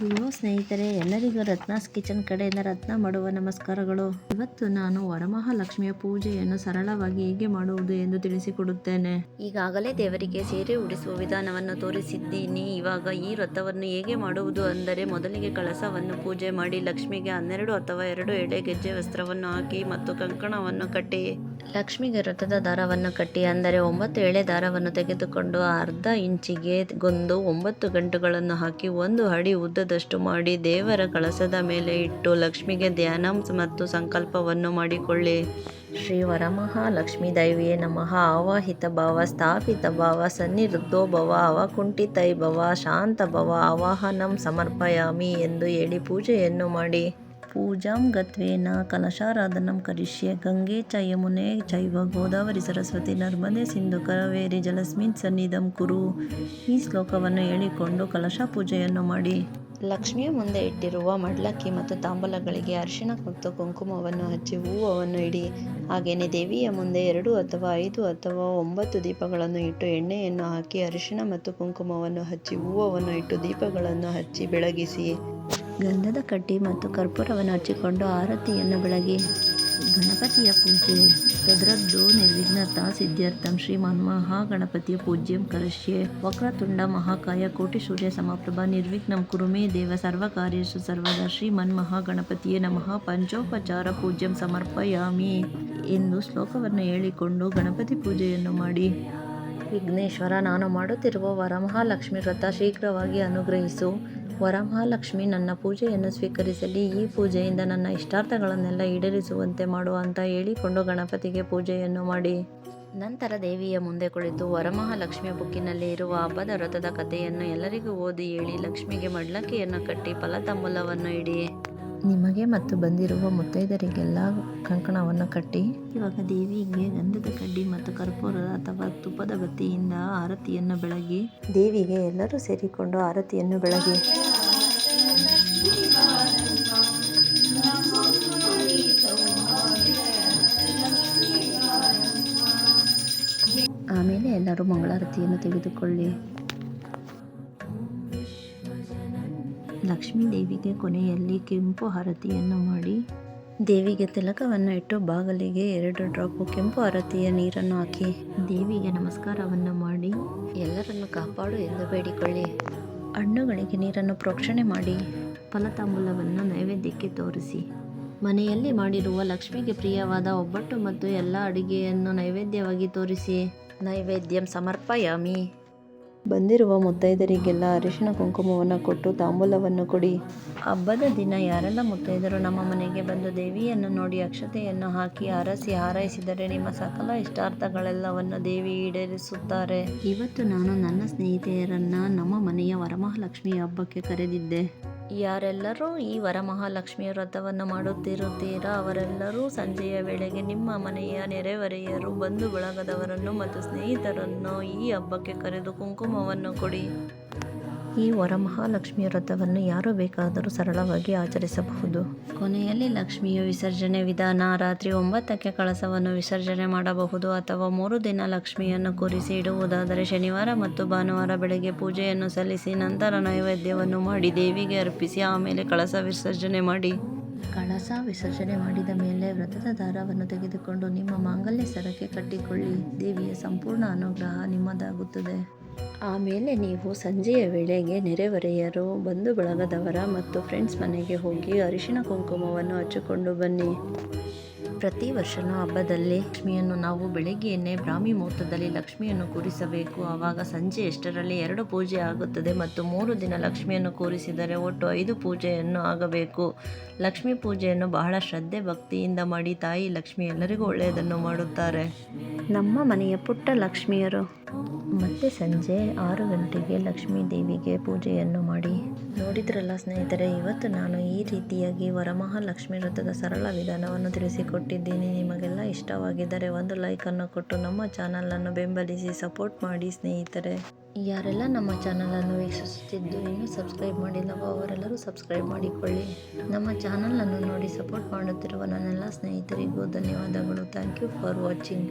Hello ಸ್ನೇಹಿತರೆ, ಎಲ್ಲರಿಗೂ ರತ್ನಾಸ್ kitchen ಕಡೆಯಿಂದ ರತ್ನ ಮಾಡುವ ನಮಸ್ಕಾರಗಳು. ಇವತ್ತು ನಾನು ವರಮಹಾಲಕ್ಷ್ಮಿಯ ಪೂಜೆಯನ್ನು ಸರಳವಾಗಿ ಹೇಗೆ ಮಾಡುವುದು ಎಂದು ತಿಳಿಸಿಕೊಡುತ್ತೇನೆ. ಈಗಾಗಲೇ ದೇವರಿಗೆ ಸೀರೆ ಉಡಿಸುವ ವಿಧಾನವನ್ನು ತೋರಿಸಿದ್ದೀನಿ. ಇವಾಗ ಈ ವ್ರತವನ್ನು ಹೇಗೆ ಮಾಡುವುದು ಅಂದರೆ, ಮೊದಲಿಗೆ ಕಳಸವನ್ನು ಪೂಜೆ ಮಾಡಿ ಲಕ್ಷ್ಮಿಗೆ ಹನ್ನೆರಡು ಅಥವಾ ಎರಡು ಎಳೆ ಗೆಜ್ಜೆ ವಸ್ತ್ರವನ್ನು ಹಾಕಿ ಮತ್ತು ಕಂಕಣವನ್ನು ಕಟ್ಟಿ ಲಕ್ಷ್ಮಿಗೆ ವ್ರತದ ದಾರವನ್ನು ಕಟ್ಟಿ, ಅಂದರೆ ಒಂಬತ್ತು ಎಳೆ ದಾರವನ್ನು ತೆಗೆದುಕೊಂಡು ಅರ್ಧ ಇಂಚಿಗೆ ಗೊಂದು ಒಂಬತ್ತು ಗಂಟುಗಳನ್ನು ಹಾಕಿ ಒಂದು ಅಡಿ ಉದ್ದದಷ್ಟು ಮಾಡಿ ದೇವರ ಕಳಸದ ಮೇಲೆ ಇಟ್ಟು ಲಕ್ಷ್ಮಿಗೆ ಧ್ಯಾನ ಮತ್ತು ಸಂಕಲ್ಪವನ್ನು ಮಾಡಿಕೊಳ್ಳಿ. ಶ್ರೀ ವರಮಹಾಲಕ್ಷ್ಮೀ ದೈವಿಯೇ ನಮಃ. ಆವಾಹಿತ ಭಾವ, ಸ್ಥಾಪಿತ ಭಾವ, ಸನ್ನಿರುದ್ಧೋ ಭವ, ಅವಕುಂಠಿತೈ ಭವ, ಶಾಂತ ಭವ, ಆವಾಹನಂ ಸಮರ್ಪಯಾಮಿ ಎಂದು ಹೇಳಿ ಪೂಜೆಯನ್ನು ಮಾಡಿ. ಪೂಜಾಂ ಗತ್ವೇನ ಕಲಶಾರಾಧನಂ ಕರಿಷ್ಯೆ. ಗಂಗೆ ಚ ಯಮುನೆ ಚೈವ ಗೋದಾವರಿ ಸರಸ್ವತಿ ನರ್ಮದೆ ಸಿಂಧು ಕರವೇರಿ ಜಲಸ್ಮಿನ್ ಸನ್ನಿಧಂ ಕುರು. ಈ ಶ್ಲೋಕವನ್ನು ಹೇಳಿಕೊಂಡು ಕಲಶ ಪೂಜೆಯನ್ನು ಮಾಡಿ. ಲಕ್ಷ್ಮಿಯ ಮುಂದೆ ಇಟ್ಟಿರುವ ಮಡ್ಲಕ್ಕಿ ಮತ್ತು ತಾಂಬಲಗಳಿಗೆ ಅರಿಶಿಣ ಮತ್ತು ಕುಂಕುಮವನ್ನು ಹಚ್ಚಿ ಹೂವನ್ನು ಇಡಿ. ಹಾಗೆಯೇ ದೇವಿಯ ಮುಂದೆ ಎರಡು ಅಥವಾ ಐದು ಅಥವಾ ಒಂಬತ್ತು ದೀಪಗಳನ್ನು ಇಟ್ಟು ಎಣ್ಣೆಯನ್ನು ಹಾಕಿ ಅರಿಶಿಣ ಮತ್ತು ಕುಂಕುಮವನ್ನು ಹಚ್ಚಿ ಹೂವನ್ನು ಇಟ್ಟು ದೀಪಗಳನ್ನು ಹಚ್ಚಿ ಬೆಳಗಿಸಿ. ಗಂಧದ ಕಡ್ಡಿ ಮತ್ತು ಕರ್ಪೂರವನ್ನು ಹಚ್ಚಿಕೊಂಡು ಆರತಿಯನ್ನು ಬೆಳಗ್ಗೆ ಗಣಪತಿಯ ಪೂಜೆ. ತದ್ರದ್ದು ನಿರ್ವಿಘ್ನತಾ ಸಿದ್ಧಾರ್ಥಂ ಶ್ರೀಮಾನ್ ಮಹಾಗಣಪತಿಯ ಪೂಜ್ಯಂ ಕರಿಷ್ಯೆ ವಕ್ರತುಂಡ ಮಹಾಕಾಯ ಕೋಟಿ ಸೂರ್ಯ ಸಮಪ್ರಭ ನಿರ್ವಿಘ್ನಂ ಕುರುಮೇ ದೇವ ಸರ್ವಕಾರ್ಯೇಷು ಸರ್ವದ. ಶ್ರೀಮನ್ ಮಹಾಗಣಪತಿಯೇ ನಮಃ. ಪಂಚೋಪಚಾರ ಪೂಜ್ಯಂ ಸಮರ್ಪಯಾಮಿ. ಎಂದು ಶ್ಲೋಕವನ್ನು ಹೇಳಿಕೊಂಡು ಗಣಪತಿ ಪೂಜೆಯನ್ನು ಮಾಡಿ. ವಿಘ್ನೇಶ್ವರ, ನಾನು ಮಾಡುತ್ತಿರುವ ವರಮಹಾಲಕ್ಷ್ಮಿ ವ್ರತ ಶೀಘ್ರವಾಗಿ ಅನುಗ್ರಹಿಸು. ವರಮಹಾಲಕ್ಷ್ಮಿ ನನ್ನ ಪೂಜೆಯನ್ನು ಸ್ವೀಕರಿಸಲಿ, ಈ ಪೂಜೆಯಿಂದ ನನ್ನ ಇಷ್ಟಾರ್ಥಗಳನ್ನೆಲ್ಲ ಈಡೇರಿಸುವಂತೆ ಮಾಡು ಅಂತ ಹೇಳಿಕೊಂಡು ಗಣಪತಿಗೆ ಪೂಜೆಯನ್ನು ಮಾಡಿ. ನಂತರ ದೇವಿಯ ಮುಂದೆ ಕುಳಿತು ವರಮಹಾಲಕ್ಷ್ಮಿಯ ಬುಕ್ಕಿನಲ್ಲಿ ಇರುವ ಹಬ್ಬದ ವ್ರತದ ಕಥೆಯನ್ನು ಎಲ್ಲರಿಗೂ ಓದಿ ಹೇಳಿ ಲಕ್ಷ್ಮಿಗೆ ಮಡ್ಲಕ್ಕಿಯನ್ನು ಕಟ್ಟಿ ಫಲತಂಬುಲವನ್ನು ಇಡಿ. ನಿಮಗೆ ಮತ್ತು ಬಂದಿರುವ ಮುತ್ತೈದರಿಗೆಲ್ಲ ಕಂಕಣವನ್ನು ಕಟ್ಟಿ. ಇವಾಗ ದೇವಿಗೆ ಗಂಧದ ಕಡ್ಡಿ ಮತ್ತು ಕರ್ಪೂರ ಅಥವಾ ತುಪ್ಪದ ಬತ್ತಿಯಿಂದ ಆರತಿಯನ್ನು ಬೆಳಗಿ ದೇವಿಗೆ ಎಲ್ಲರೂ ಸೇರಿಕೊಂಡು ಆರತಿಯನ್ನು ಬೆಳಗಿ. ಆಮೇಲೆ ಎಲ್ಲರೂ ಮಂಗಳಾರತಿಯನ್ನು ತೆಗೆದುಕೊಳ್ಳಿ. ಲಕ್ಷ್ಮೀ ದೇವಿಗೆ ಕೊನೆಯಲ್ಲಿ ಕೆಂಪು ಆರತಿಯನ್ನು ಮಾಡಿ. ದೇವಿಗೆ ತಿಲಕವನ್ನು ಇಟ್ಟು ಬಾಗಿಲಿಗೆ ಎರಡು ಡ್ರಾಪು ಕೆಂಪು ಆರತಿಯ ನೀರನ್ನು ಹಾಕಿ ದೇವಿಗೆ ನಮಸ್ಕಾರವನ್ನು ಮಾಡಿ, ಎಲ್ಲರನ್ನು ಕಾಪಾಡು ಎಂದು ಬೇಡಿಕೊಳ್ಳಿ. ಹಣ್ಣುಗಳಿಗೆ ನೀರನ್ನು ಪ್ರೋಕ್ಷಣೆ ಮಾಡಿ, ಫಲತಾಂಬೂಲವನ್ನು ನೈವೇದ್ಯಕ್ಕೆ ತೋರಿಸಿ. ಮನೆಯಲ್ಲಿ ಮಾಡಿರುವ ಲಕ್ಷ್ಮಿಗೆ ಪ್ರಿಯವಾದ ಒಬ್ಬಟ್ಟು ಮತ್ತು ಎಲ್ಲ ಅಡುಗೆಯನ್ನು ನೈವೇದ್ಯವಾಗಿ ತೋರಿಸಿ. ನೈವೇದ್ಯಂ ಸಮರ್ಪಯಾಮಿ. ಬಂದಿರುವ ಮುತ್ತೈದರಿಗೆಲ್ಲ ಅರಿಶಿನ ಕುಂಕುಮವನ್ನು ಕೊಟ್ಟು ತಾಂಬೂಲವನ್ನು ಕೊಡಿ. ಹಬ್ಬದ ದಿನ ಯಾರೆಲ್ಲ ಮುತ್ತೈದರು ನಮ್ಮ ಮನೆಗೆ ಬಂದು ದೇವಿಯನ್ನು ನೋಡಿ ಅಕ್ಷತೆಯನ್ನು ಹಾಕಿ ಹರಸಿ ಹಾರೈಸಿದರೆ ನಿಮ್ಮ ಸಕಲ ಇಷ್ಟಾರ್ಥಗಳೆಲ್ಲವನ್ನು ದೇವಿ ಈಡೇರಿಸುತ್ತಾರೆ. ಇವತ್ತು ನಾನು ನನ್ನ ಸ್ನೇಹಿತೆಯರನ್ನು ನಮ್ಮ ಮನೆಯ ವರಮಹಾಲಕ್ಷ್ಮಿ ಹಬ್ಬಕ್ಕೆ ಕರೆದಿದ್ದೆ. ಯಾರೆಲ್ಲರೂ ಈ ವರಮಹಾಲಕ್ಷ್ಮಿಯ ವ್ರತವನ್ನು ಮಾಡುತ್ತಿರುತ್ತೀರಾ? ಅವರೆಲ್ಲರೂ ಸಂಜೆಯ ವೇಳೆಗೆ ನಿಮ್ಮ ಮನೆಯ ನೆರೆಹೊರೆಯರು, ಬಂಧು ಬಳಗದವರನ್ನು ಮತ್ತು ಸ್ನೇಹಿತರನ್ನು ಈ ಹಬ್ಬಕ್ಕೆ ಕರೆದು ಕುಂಕುಮವನ್ನು ಕೊಡಿ. ಈ ವರಮಹಾಲಕ್ಷ್ಮಿಯ ವ್ರತವನ್ನು ಯಾರು ಬೇಕಾದರೂ ಸರಳವಾಗಿ ಆಚರಿಸಬಹುದು. ಕೊನೆಯಲ್ಲಿ ಲಕ್ಷ್ಮಿಯ ವಿಸರ್ಜನೆ ವಿಧಾನ, ರಾತ್ರಿ ಒಂಬತ್ತಕ್ಕೆ ಕಳಸವನ್ನು ವಿಸರ್ಜನೆ ಮಾಡಬಹುದು ಅಥವಾ ಮೂರು ದಿನ ಲಕ್ಷ್ಮಿಯನ್ನು ಕೂರಿಸಿ ಇಡುವುದಾದರೆ ಶನಿವಾರ ಮತ್ತು ಭಾನುವಾರ ಬೆಳಗ್ಗೆ ಪೂಜೆಯನ್ನು ಸಲ್ಲಿಸಿ ನಂತರ ನೈವೇದ್ಯವನ್ನು ಮಾಡಿ ದೇವಿಗೆ ಅರ್ಪಿಸಿ ಆಮೇಲೆ ಕಳಸ ವಿಸರ್ಜನೆ ಮಾಡಿ. ಕಳಸ ವಿಸರ್ಜನೆ ಮಾಡಿದ ಮೇಲೆ ವ್ರತದ ದಾರವನ್ನು ತೆಗೆದುಕೊಂಡು ನಿಮ್ಮ ಮಾಂಗಲ್ಯ ಸರಕ್ಕೆ ಕಟ್ಟಿಕೊಳ್ಳಿ. ದೇವಿಯ ಸಂಪೂರ್ಣ ಅನುಗ್ರಹ ನಿಮ್ಮದಾಗುತ್ತದೆ. ಆಮೇಲೆ ನೀವು ಸಂಜೆಯ ವೇಳೆಗೆ ನೆರೆಹೊರೆಯರು, ಬಂಧು ಬಳಗದವರ ಮತ್ತು ಫ್ರೆಂಡ್ಸ್ ಮನೆಗೆ ಹೋಗಿ ಅರಿಶಿನ ಕುಂಕುಮವನ್ನು ಹಚ್ಚಿಕೊಂಡು ಬನ್ನಿ. ಪ್ರತಿ ವರ್ಷನೂ ಹಬ್ಬದಲ್ಲಿ ಲಕ್ಷ್ಮಿಯನ್ನು ನಾವು ಬೆಳಗ್ಗೆಯನ್ನೇ ಬ್ರಾಹ್ಮಿ ಮುಹೂರ್ತದಲ್ಲಿ ಲಕ್ಷ್ಮಿಯನ್ನು ಕೂರಿಸಬೇಕು. ಆವಾಗ ಸಂಜೆ ಎಷ್ಟರಲ್ಲಿ ಎರಡು ಪೂಜೆ ಆಗುತ್ತದೆ ಮತ್ತು ಮೂರು ದಿನ ಲಕ್ಷ್ಮಿಯನ್ನು ಕೂರಿಸಿದರೆ ಒಟ್ಟು ಐದು ಪೂಜೆಯನ್ನು ಆಗಬೇಕು. ಲಕ್ಷ್ಮಿ ಪೂಜೆಯನ್ನು ಬಹಳ ಶ್ರದ್ಧೆ ಭಕ್ತಿಯಿಂದ ಮಾಡಿ ತಾಯಿ ಲಕ್ಷ್ಮಿ ಎಲ್ಲರಿಗೂ ಒಳ್ಳೆಯದನ್ನು ಮಾಡುತ್ತಾರೆ. ನಮ್ಮ ಮನೆಯ ಪುಟ್ಟ ಲಕ್ಷ್ಮಿಯರು. ಮತ್ತೆ ಸಂಜೆ ಆರು ಗಂಟೆಗೆ ಲಕ್ಷ್ಮೀ ದೇವಿಗೆ ಪೂಜೆಯನ್ನು ಮಾಡಿ. ನೋಡಿದ್ರಲ್ಲ ಸ್ನೇಹಿತರೆ ಇವತ್ತು ನಾನು ಈ ರೀತಿಯಾಗಿ ವರಮಹಾಲಕ್ಷ್ಮಿ ವ್ರತದ ಸರಳ ವಿಧಾನವನ್ನು ತಿಳಿಸಿಕೊಟ್ಟಿದ್ದೀನಿ ನಿಮಗೆಲ್ಲ ಇಷ್ಟವಾಗಿದ್ದರೆ ಒಂದು ಲೈಕನ್ನು ಕೊಟ್ಟು ನಮ್ಮ ಚಾನಲನ್ನು ಬೆಂಬಲಿಸಿ ಸಪೋರ್ಟ್ ಮಾಡಿ ಸ್ನೇಹಿತರೆ. ಯಾರೆಲ್ಲ ನಮ್ಮ ಚಾನಲನ್ನು ವೀಕ್ಷಿಸುತ್ತಿದ್ದು ಇನ್ನೂ ಸಬ್ಸ್ಕ್ರೈಬ್ ಮಾಡಿಲ್ಲವೋ ಅವರೆಲ್ಲರೂ ಸಬ್ಸ್ಕ್ರೈಬ್ ಮಾಡಿಕೊಳ್ಳಿ. ನಮ್ಮ ಚಾನಲನ್ನು ನೋಡಿ ಸಪೋರ್ಟ್ ಮಾಡುತ್ತಿರುವ ನನ್ನೆಲ್ಲ ಸ್ನೇಹಿತರಿಗೂ ಧನ್ಯವಾದಗಳು. Thank you for watching.